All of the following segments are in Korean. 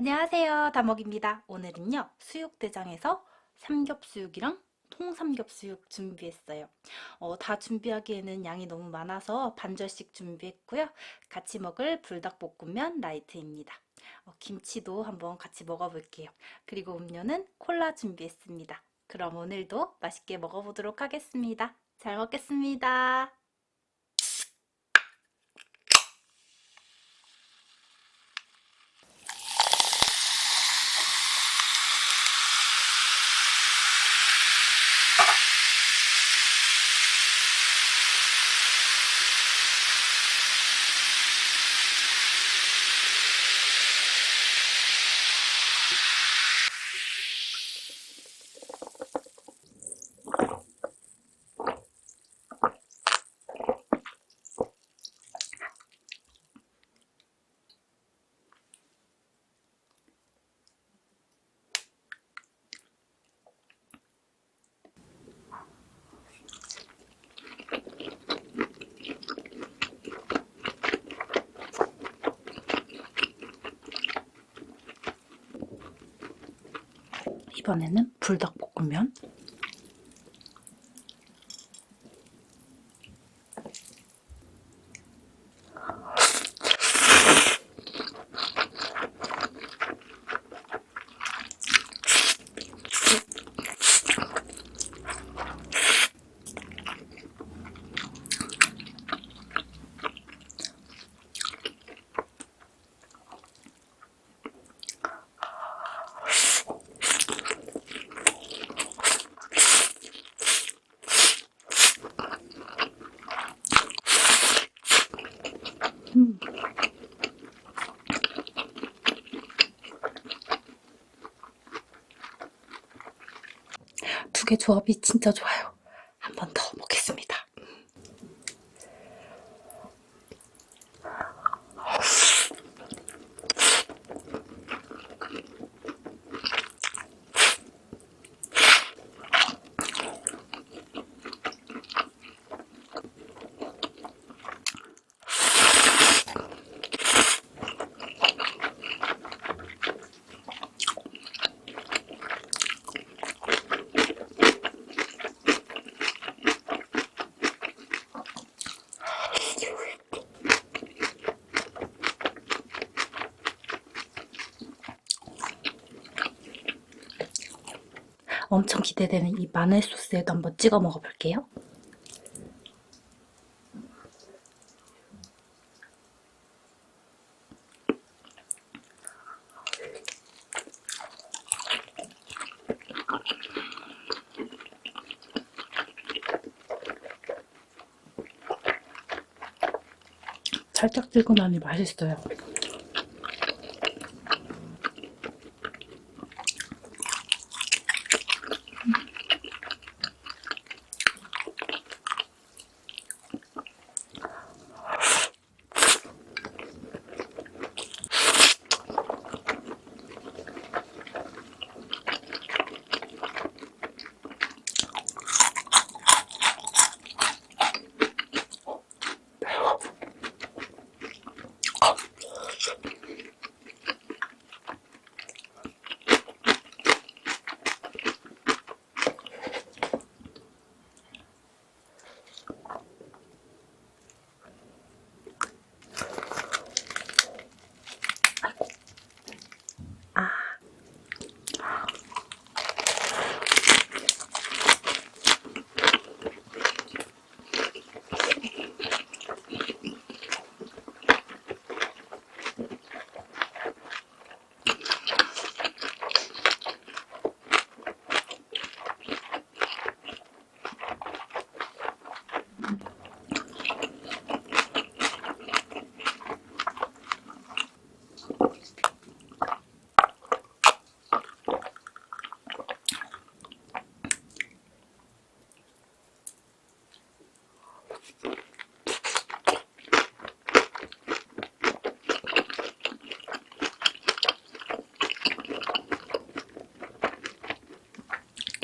안녕하세요. 다먹입니다. 오늘은요, 수육대장에서 삼겹수육이랑 통삼겹수육 준비했어요. 어, 다 준비하기에는 양이 너무 많아서 반절씩 준비했고요. 같이 먹을 불닭볶음면 라이트입니다. 어, 김치도 한번 같이 먹어볼게요. 그리고 음료는 콜라 준비했습니다. 그럼 오늘도 맛있게 먹어보도록 하겠습니다. 잘 먹겠습니다. 이번에는 불닭볶음면. 두개 조합이 진짜 좋아요. 한 번 더 먹겠습니다. 엄청 기대되는 이 마늘 소스에도 한번 찍어 먹어볼게요. 살짝 들고 나니 맛있어요.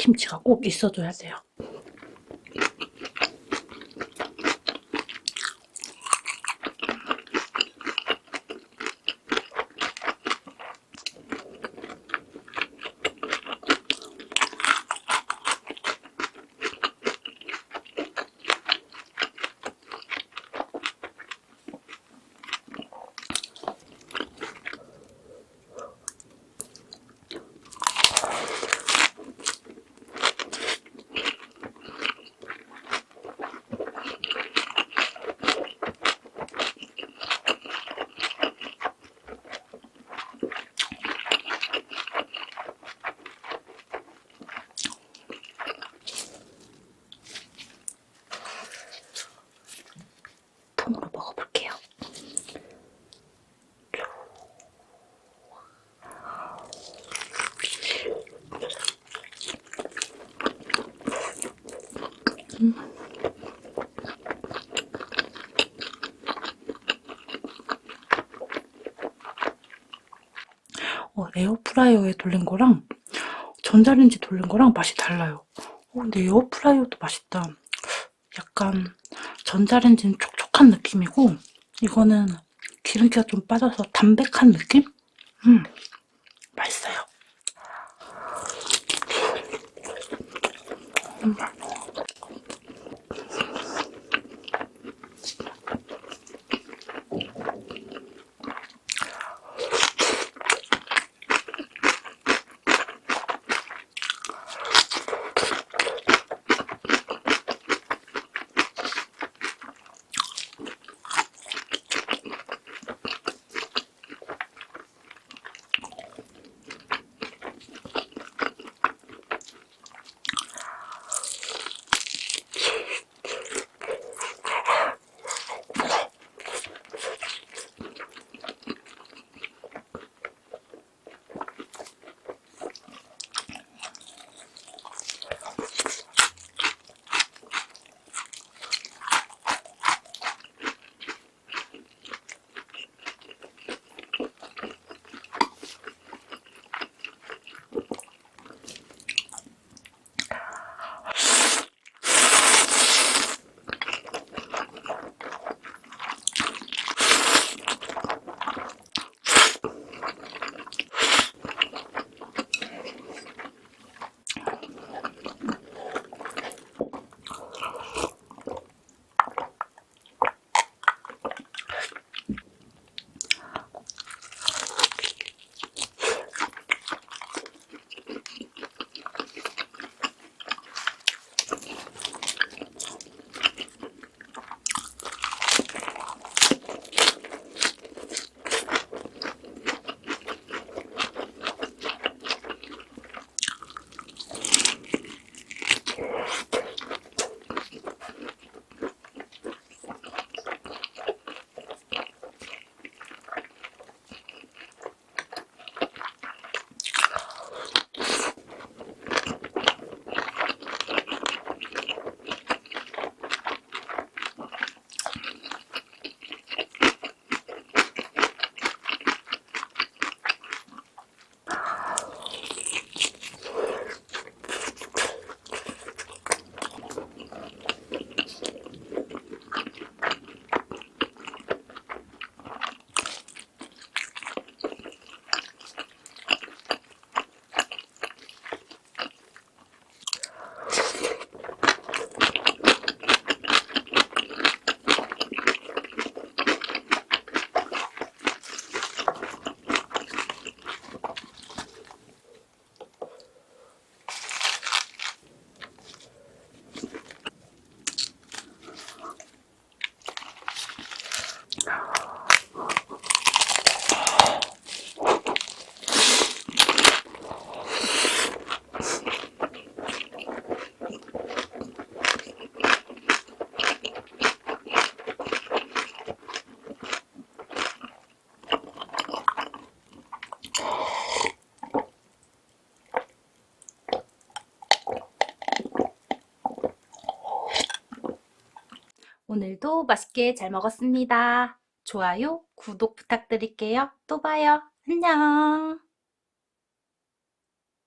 김치가 꼭 있어줘야 돼요. 어, 에어프라이어에 돌린 거랑 전자레인지 돌린 거랑 맛이 달라요. 어, 근데 에어프라이어도 맛있다. 약간 전자레인지는 촉촉한 느낌이고 이거는 기름기가 좀 빠져서 담백한 느낌? 음, 맛있어요. 오늘도 맛있게 잘 먹었습니다. 좋아요, 구독 부탁드릴게요. 또 봐요. 안녕.